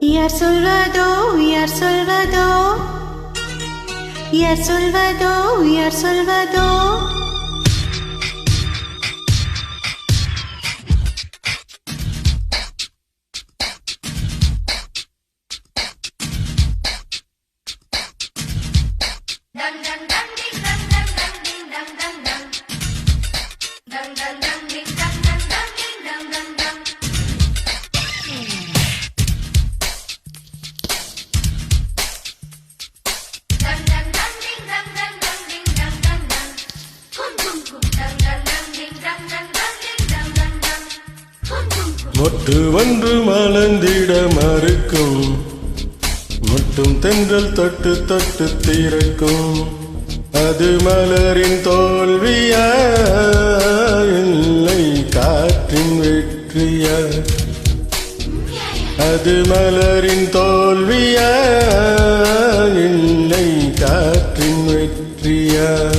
யார் சொல்வதோ யார் சொல்வதோ? யார் சொல்வதோ யார் சொல்வதோ? மொட்டு ஒன்று மலர்ந்திட மறுக்கும். முட்டும் தென்றல் தொட்டு தொட்டு தீரக்கும் அது மலரின் தோல்வியா? இல்லை காற்றின் வெற்றியா? அது மலரின் தோல்வியா? இல்லை காற்றின் வெற்றியா?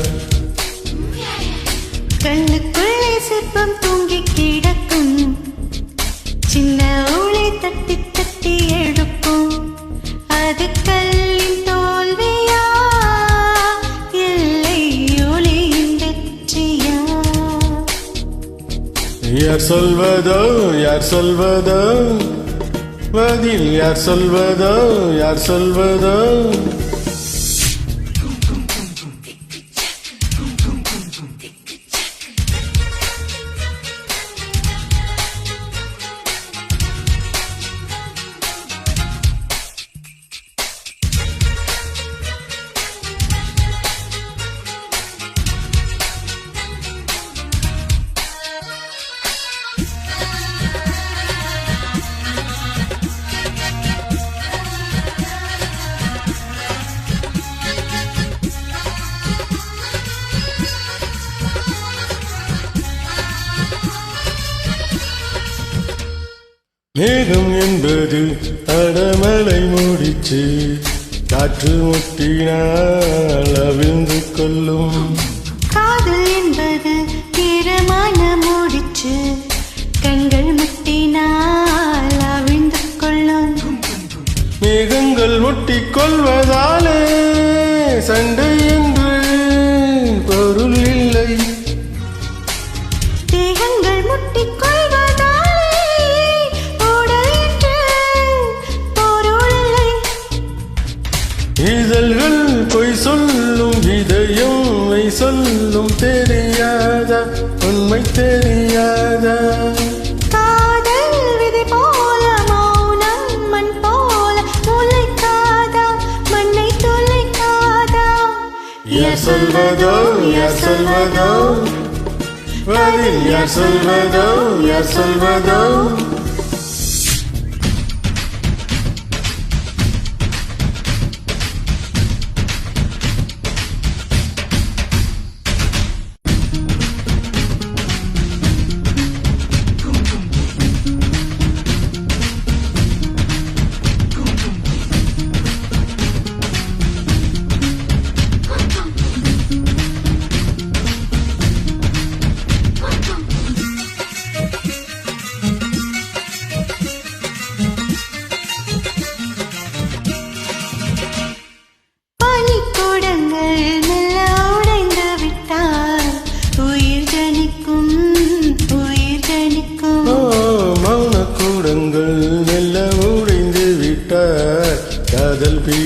யார் சொல்வதோ யார் சொல்வதோ? பதில் யார் சொல்வதோ யார் சொல்வதோ? மேகம் என்பது அடமலை முடிச்சு காற்று முட்டினால் அவிழ்ந்து கொள்ளும். காதல் என்பது தீரமான முடிச்சு கண்கள் முட்டினால் அவிழ்ந்து கொள்ளும். மேகங்கள் முட்டிக் கொள்வதாலே சண்டை தெரியாதா உண்மை தெரியாதா. காதல் விதி போல மௌனம் மண் போல முளைக்காதா மண்ணை துளைக்காதா. யார் சொல்வதோ யார் சொல்வதோ? பதில் யார் சொல்வதோ யார் சொல்வதோ?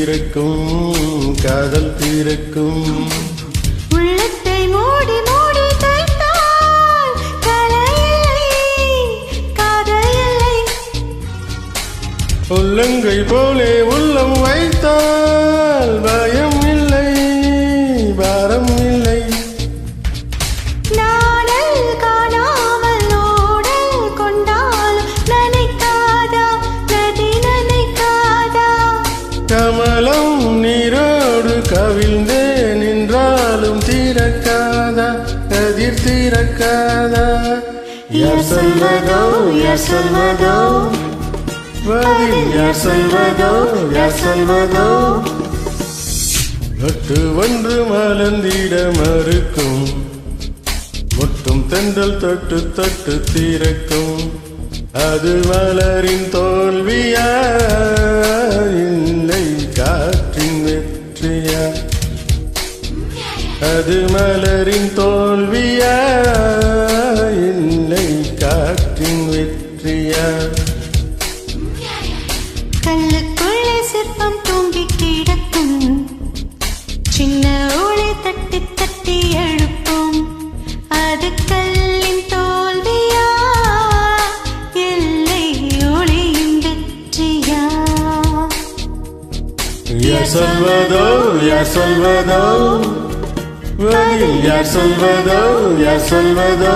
பிறக்கும் காதல் பிறக்கும் உள்ளத்தை மூடி மூடி காதல் இல்லை உள்ளங்கை போலே கதிர் தீரக்காதா யார் சொல்வதோ யார் சொல்வதோ. பதில் யார் சொல்வதோ யார் சொல்வதோ. ஒட்டு ஒன்று மலர்ந்திட மறுக்கும். முட்டும் தென்றல் தொட்டு தொட்டு தீரக்கும் அது மலரின் தோல்வியா? இல்லை காற்றின் வெற்றியா? அது மலரின் தோல்வியா இல்லை காற்றின் வெற்றியா? கல்லுக்குள்ளே சிற்பம் தூங்கி கிடக்கும். சின்ன ஒளி தட்டி தட்டி எழுப்பும். அது கல்லின் தோல்வியா? இல்லை ஒளியின் வெற்றியா? யார் சொல்வதோ சொல்வதோ வழியில் யார் சொல்வதோ யார் சொல்வதோ